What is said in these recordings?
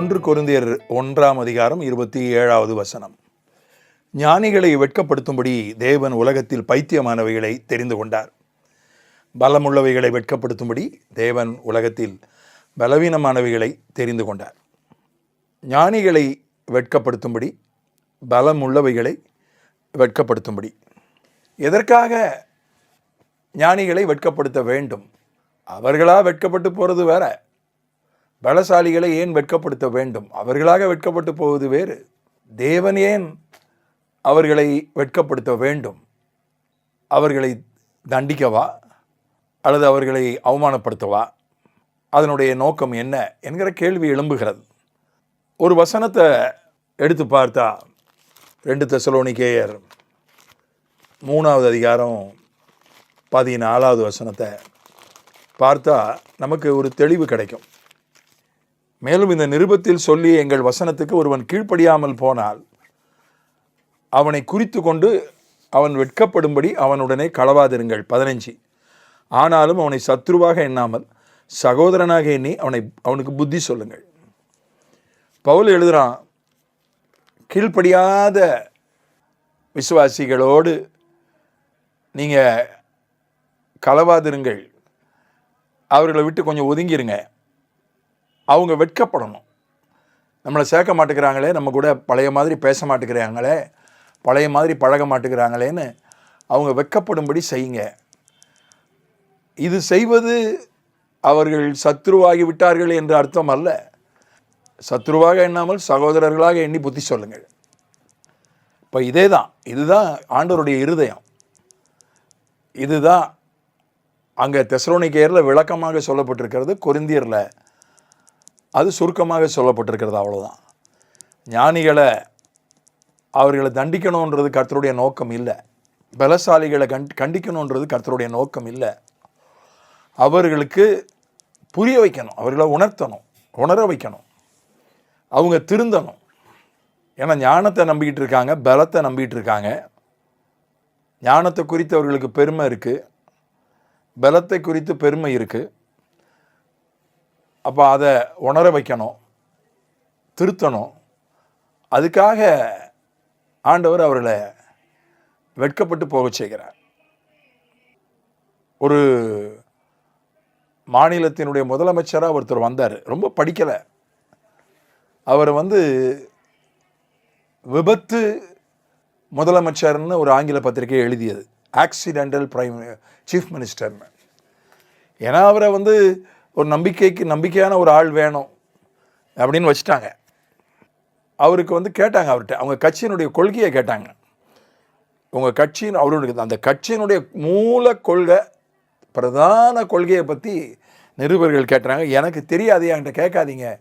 ஒன்று கொருந்தியர் ஒன்றாம் அதிகாரம் இருபத்தி ஏழாவது வசனம். ஞானிகளை வெட்கப்படுத்தும்படி தேவன் உலகத்தில் பைத்தியமானவைகளை தெரிந்து கொண்டார். பலமுள்ளவைகளை வெட்கப்படுத்தும்படி தேவன் உலகத்தில் பலவீனமானவைகளை தெரிந்து கொண்டார். ஞானிகளை வெட்கப்படுத்தும்படி பலமுள்ளவைகளை வெட்கப்படுத்தும்படி. எதற்காக ஞானிகளை வெட்கப்படுத்த வேண்டும்? அவர்களாக வெட்கப்பட்டு போகிறது வேற. பலசாலிகளை ஏன் வெட்கப்படுத்த வேண்டும்? அவர்களாக வெட்கப்பட்டு போவது வேறு. தேவன் ஏன் அவர்களை வெட்கப்படுத்த வேண்டும்? அவர்களை தண்டிக்கவா? அல்லது அவர்களை அவமானப்படுத்தவா? அதனுடைய நோக்கம் என்ன என்கிற கேள்வி எழும்புகிறது. ஒரு வசனத்தை எடுத்து பார்த்தா ரெண்டு தெசலோனிக்கேயர் மூணாவது அதிகாரம் பதினாலாவது வசனத்தை பார்த்தா நமக்கு ஒரு தெளிவு கிடைக்கும். மேலும் இந்த நிருபத்தில் சொல்லி எங்கள் வசனத்துக்கு ஒருவன் கீழ்ப்படியாமல் போனால் அவனை குறித்து கொண்டு அவன் வெட்கப்படும்படி அவனுடனே களவாதிருங்கள். பதினஞ்சு. ஆனாலும் அவனை சத்ருவாக எண்ணாமல் சகோதரனாக எண்ணி அவனை அவனுக்கு புத்தி சொல்லுங்கள். பவுல் எழுதுகிறான் கீழ்ப்படியாத விசுவாசிகளோடு நீங்கள் களவாதிருங்கள். அவர்களை விட்டு கொஞ்சம் ஒதுங்கிருங்க. அவங்க வெட்கப்படணும். நம்மளை சேர்க்க மாட்டேங்கிறாங்களே நம்ம கூட பழைய மாதிரி பேச மாட்டேங்கிறாங்களே பழைய மாதிரி பழக மாட்டேங்கிறாங்களேன்னு அவங்க வெட்கப்படும்படி செய்யுங்க. இது செய்வது அவர்கள் சத்ருவாகி விட்டார்கள் என்ற அர்த்தம் அல்ல. சத்ருவாக எண்ணாமல் சகோதரர்களாக எண்ணி புத்தி சொல்லுங்கள். இப்போ இதே தான் இதுதான் ஆண்டவருடைய இருதயம். இதுதான் அங்கே தெசரோனிக்கேரில் விளக்கமாக சொல்லப்பட்டிருக்கிறது கொரிந்தியரில் அது சுருக்கமாக சொல்லப்பட்டிருக்கிறது அவ்வளோதான் ஞானிகளை அவர்களை தண்டிக்கணுன்றது கர்த்தருடைய நோக்கம் இல்லை. பலசாலிகளை கண் கண்டிக்கணுன்றது கர்த்தருடைய நோக்கம் இல்லை. அவர்களுக்கு புரிய வைக்கணும் அவர்களை உணர்த்தணும் உணர வைக்கணும். அவங்க திருந்தணும். ஏன்னா ஞானத்தை நம்பிக்கிட்டு இருக்காங்க பலத்தை நம்பிக்கிட்டு இருக்காங்க. ஞானத்தை குறித்து அவர்களுக்கு பெருமை இருக்குது பலத்தை குறித்து பெருமை இருக்குது அப்போ அதை உணர வைக்கணும். திருத்தணும். அதுக்காக ஆண்டவர் அவர்களை வெட்கப்பட்டு போக செய்கிறார். ஒரு மாநிலத்தினுடைய முதலமைச்சராக ஒருத்தர் வந்தார். ரொம்ப படிக்கலை. அவர் வந்து விபத்து முதலமைச்சர்னு ஒரு ஆங்கில பத்திரிகை எழுதியது. ஆக்சிடென்டல் பிரைம் சீஃப் மினிஸ்டர்னு ஏன்னா அவரை வந்து ஒரு நம்பிக்கைக்கு நம்பிக்கையான ஒரு ஆள் வேணும் அப்படின்னு வச்சுட்டாங்க. அவருக்கு வந்து கேட்டாங்க அவர்கிட்ட. அவங்க கட்சியினுடைய கொள்கையை கேட்டாங்க. உங்கள் கட்சியின் அவருடைய அந்த கட்சியினுடைய மூல கொள்கை பிரதான கொள்கையை பற்றி நிருபர்கள் கேட்டாங்க எனக்கு தெரியாது என்கிட்ட கேட்காதீங்க.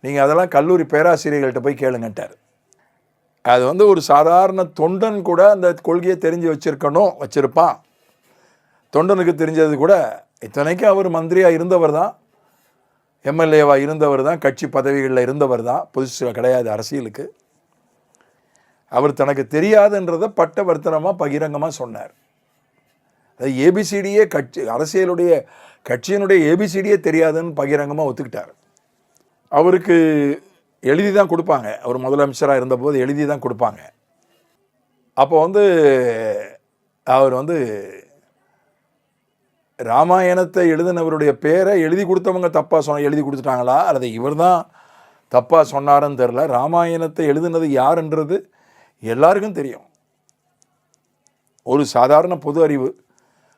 நீங்கள் அதெல்லாம் கல்லூரி பேராசிரியர்கள்ட்ட போய் கேளுங்கன்ட்டார். அது வந்து ஒரு சாதாரண தொண்டன் கூட அந்த கொள்கையை தெரிஞ்சு வச்சுருக்கணும் வச்சுருப்பான். தொண்டனுக்கு தெரிஞ்சது கூட இத்தனைக்கும் அவர் மந்திரியாக இருந்தவர் தான். எம்எல்ஏவாக இருந்தவர் தான். கட்சி பதவிகளில் இருந்தவர் தான். புதுசு கிடையாது அரசியலுக்கு. அவர் தனக்கு தெரியாதுன்றதை பட்டவர்த்தனமாக பகிரங்கமாக சொன்னார். அது ஏபிசிடியே கட்சி அரசியலுடைய கட்சியினுடைய ஏபிசிடியே தெரியாதுன்னு பகிரங்கமாக ஒத்துக்கிட்டார். அவருக்கு எழுதி தான் கொடுப்பாங்க. அவர் முதலமைச்சராக இருந்தபோது எழுதி தான் கொடுப்பாங்க. அப்போ வந்து அவர் வந்து ராமாயணத்தை எழுதினவருடைய பேரை எழுதி கொடுத்தவங்க தப்பாக சொன்ன எழுதி கொடுத்துட்டாங்களா? அல்லது இவர் தான் தப்பாக சொன்னாருன்னு தெரில ராமாயணத்தை எழுதினது யாருன்றது எல்லாருக்கும் தெரியும். ஒரு சாதாரண பொது அறிவு.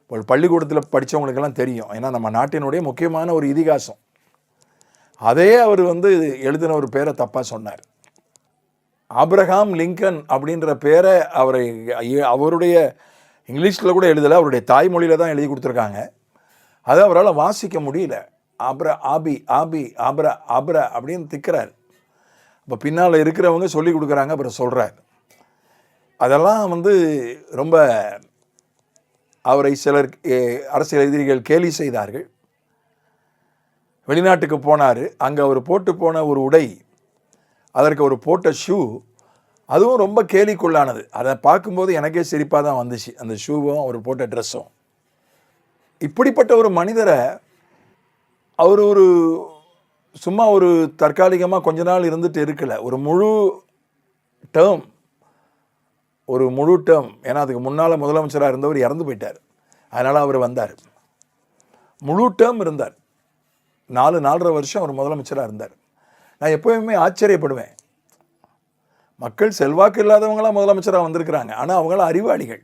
ஒரு பள்ளிக்கூடத்தில் படித்தவங்களுக்கெல்லாம் தெரியும். ஏன்னா நம்ம நாட்டினுடைய முக்கியமான ஒரு இதிகாசம். அதே அவர் வந்து எழுதின ஒரு பேரை தப்பாக சொன்னார். ஆப்ரஹாம் லிங்கன் அப்படின்ற பேரை அவரை அவருடைய இங்கிலீஷில் கூட எழுதலை அவருடைய தாய்மொழியில் தான் எழுதி கொடுத்துருக்காங்க. அதை அவரால் வாசிக்க முடியல. அப்ர ஆபி ஆபி அப்ர அப்ர அப்படின்னு திக்கிறார். இப்போ பின்னால் இருக்கிறவங்க சொல்லி கொடுக்குறாங்க அப்புறம் சொல்கிறார் அதெல்லாம் வந்து ரொம்ப அவரை சிலர் அரசியல் எதிரிகள் கேலி செய்தார்கள். வெளிநாட்டுக்கு போனார். அங்கே அவர் போட்டு போன ஒரு உடை அதற்கு ஒரு போட்ட ஷூ அதுவும் ரொம்ப கேலிக்குள்ளானது. அதை பார்க்கும்போது எனக்கே சிரிப்பாக தான் வந்துச்சு. அந்த ஷூவும் அவர் போட்ட ட்ரெஸ்ஸும். இப்படிப்பட்ட ஒரு மனிதரை அவர் ஒரு சும்மா ஒரு தற்காலிகமாக கொஞ்ச நாள் இருந்துட்டு இருக்கலை. ஒரு முழு டேர்ம் ஒரு முழு டேர்ம் ஏன்னா அதுக்கு முன்னால் முதலமைச்சராக இருந்தவர் இறந்து போயிட்டார். அதனால் அவர் வந்தார். முழு டேர்ம் இருந்தார். நாலு நாலரை வருஷம் அவர் முதலமைச்சராக இருந்தார். நான் எப்போயுமே ஆச்சரியப்படுவேன். மக்கள் செல்வாக்கு இல்லாதவங்களாம் முதலமைச்சராக வந்திருக்கிறாங்க. ஆனால் அவங்களாம் அறிவாளிகள்.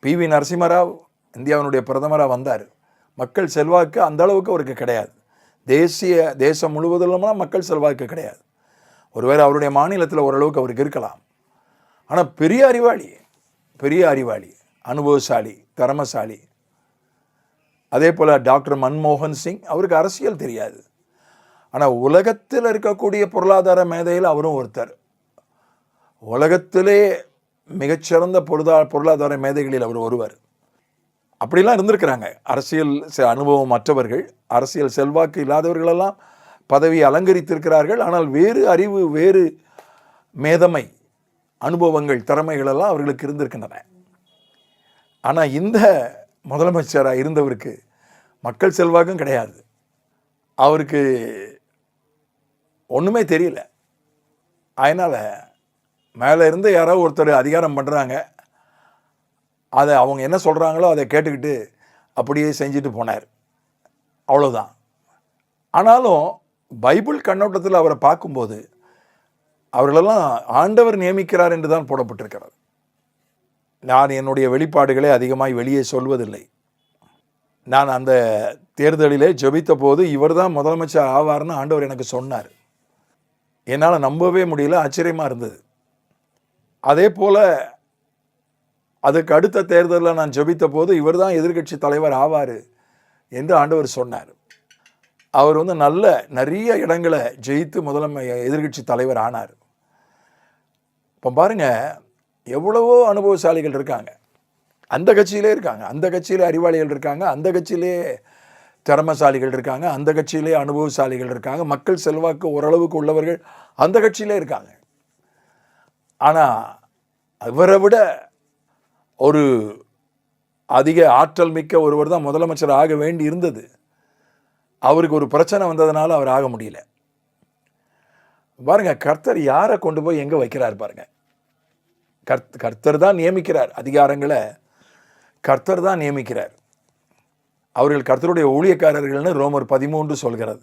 பி. வி. நரசிம்மராவ் இந்தியாவினுடைய பிரதமராக வந்தார். மக்கள் செல்வாக்கு அந்த அளவுக்கு அவருக்கு கிடையாது. தேசிய தேசம் முழுவதிலும்லாம் மக்கள் செல்வாக்கு கிடையாது. ஒருவேளை அவருடைய மாநிலத்தில் ஓரளவுக்கு அவருக்கு இருக்கலாம். ஆனால் பெரிய அறிவாளி பெரிய அறிவாளி அனுபவசாலி திறமசாலி அதே போல் டாக்டர் மன்மோகன் சிங் அவருக்கு அரசியல் தெரியாது. ஆனால் உலகத்தில் இருக்கக்கூடிய பொருளாதார மேதையில் அவரும் ஒருத்தர். உலகத்திலே மிகச்சிறந்த பொருளா பொருளாதார மேதைகளில் அவர் ஒருவர். அப்படிலாம் இருந்திருக்கிறாங்க. அரசியல் அனுபவம் மற்றவர்கள் அரசியல் செல்வாக்கு இல்லாதவர்களெல்லாம் பதவி அலங்கரித்திருக்கிறார்கள். ஆனால் வேறு அறிவு வேறு மேதமை அனுபவங்கள் திறமைகளெல்லாம் அவர்களுக்கு இருந்திருக்கின்றன. ஆனால் இந்த முதலமைச்சராக இருந்தவருக்கு மக்கள் செல்வாக்கும் கிடையாது. அவருக்கு ஒன்றுமே தெரியல. அதனால் மேலே இருந்து யாரோ ஒருத்தர் அதிகாரம் பண்ணுறாங்க அதை அவங்க என்ன சொல்கிறாங்களோ அதை கேட்டுக்கிட்டு அப்படியே செஞ்சுட்டு போனார். அவ்வளோதான் ஆனாலும் பைபிள் கண்ணோட்டத்தில் அவரை பார்க்கும்போது அவர்களெல்லாம் ஆண்டவர் நியமிக்கிறார் என்று தான் போடப்பட்டிருக்கிறது. நான் என்னுடைய வெளிப்பாடுகளை அதிகமாய் வெளியே சொல்வதில்லை. நான் அந்த தேர்தலிலே ஜெபித்த போது இவர் தான் முதலமைச்சர் ஆவார்னு ஆண்டவர் எனக்கு சொன்னார். என்னால் நம்பவே முடியல ஆச்சரியமாக இருந்தது. அதே போல் அதுக்கு அடுத்த தேர்தலில் நான் ஜபித்த போது இவர் தான் எதிர்க்கட்சி தலைவர் ஆவார் என்று ஆண்டவர் சொன்னார். அவர் வந்து நல்ல நிறைய இடங்களை ஜெயித்து முதலமை எதிர்கட்சி தலைவர் ஆனார். இப்போ பாருங்க எவ்வளவோ அனுபவசாலிகள் இருக்காங்க. அந்த கட்சியிலே இருக்காங்க அந்த கட்சியிலே அறிவாளிகள் இருக்காங்க அந்த கட்சியிலே திறமசாலிகள் இருக்காங்க அந்த கட்சியிலே அனுபவசாலிகள் இருக்காங்க மக்கள் செல்வாக்கு ஓரளவுக்கு உள்ளவர்கள் அந்த கட்சியிலே இருக்காங்க. ஆனால் அவரை விட ஒரு அதிக ஆற்றல் மிக்க ஒருவர் தான் முதலமைச்சர் ஆக வேண்டி இருந்தது. அவருக்கு ஒரு பிரச்சனை வந்ததுனால அவர் ஆக முடியல. பாருங்க கர்த்தர் யாரை கொண்டு போய் எங்கே வைக்கிறார் பாருங்கள் கர்த் கர்த்தர் தான் நியமிக்கிறார் அதிகாரங்களை. கர்த்தர் தான் நியமிக்கிறார். அவர்கள் கர்த்தருடைய ஊழியக்காரர்கள்னு ரோமர் பதிமூன்று சொல்கிறது.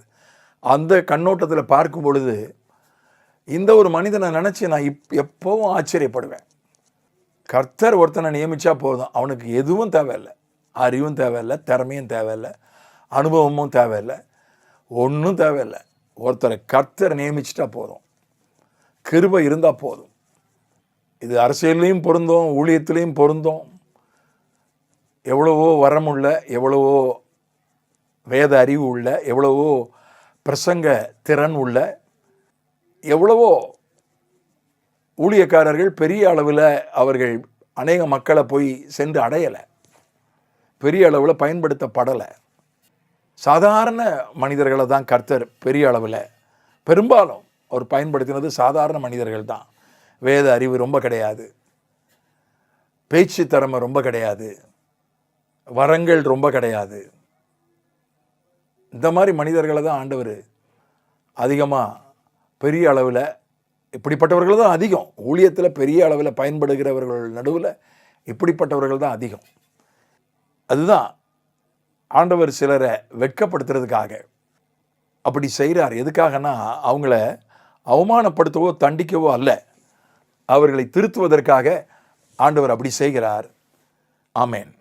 அந்த கண்ணோட்டத்தில் பார்க்கும் பொழுது இந்த ஒரு மனிதனை நினச்சி நான் இப் எப்போவும் ஆச்சரியப்படுவேன். கர்த்தர் ஒருத்தனை நியமித்தா போதும். அவனுக்கு எதுவும் தேவையில்லை. அறிவும் தேவையில்லை திறமையும் தேவையில்லை அனுபவமும் தேவையில்லை ஒன்றும் தேவையில்லை. ஒருத்தரை கர்த்தர் நியமிச்சிட்டா போதும். கிருபை இருந்தால் போதும். இது அரசியல்லையும் பொருந்தும் ஊழியத்திலையும் பொருந்தும். எவ்வளவோ வரமுள்ள எவ்வளவோ வேத அறிவு உள்ள எவ்வளவோ பிரசங்க திறன் உள்ள எவ்வளவோ ஊழியக்காரர்கள் பெரிய அளவில் அவர்கள் அநேக மக்களை போய் சென்று அடையலை. பெரிய அளவில் பயன்படுத்தப்படலை. சாதாரண மனிதர்களை தான் கர்த்தர் பெரிய அளவில் பெரும்பாலும் அவர் பயன்படுத்தினது சாதாரண மனிதர்கள் தான். வேத அறிவு ரொம்ப கிடையாது. பேச்சு திறமை ரொம்ப கிடையாது. வரங்கள் ரொம்ப கிடையாது. இந்த மாதிரி மனிதர்களை தான் ஆண்டவர் அதிகமாக பெரிய அளவில் இப்படிப்பட்டவர்கள் தான் அதிகம். ஊழியத்தில் பெரிய அளவில் பயன்படுகிறவர்கள் நடுவில் இப்படிப்பட்டவர்கள் தான் அதிகம். அதுதான் ஆண்டவர் சிலரை வெட்கப்படுத்துறதுக்காக. அப்படி செய்கிறார் எதுக்காகனா அவங்கள அவமானப்படுத்தவோ தண்டிக்கவோ அல்ல. அவர்களை திருத்துவதற்காக ஆண்டவர் அப்படி செய்கிறார். ஆமேன்.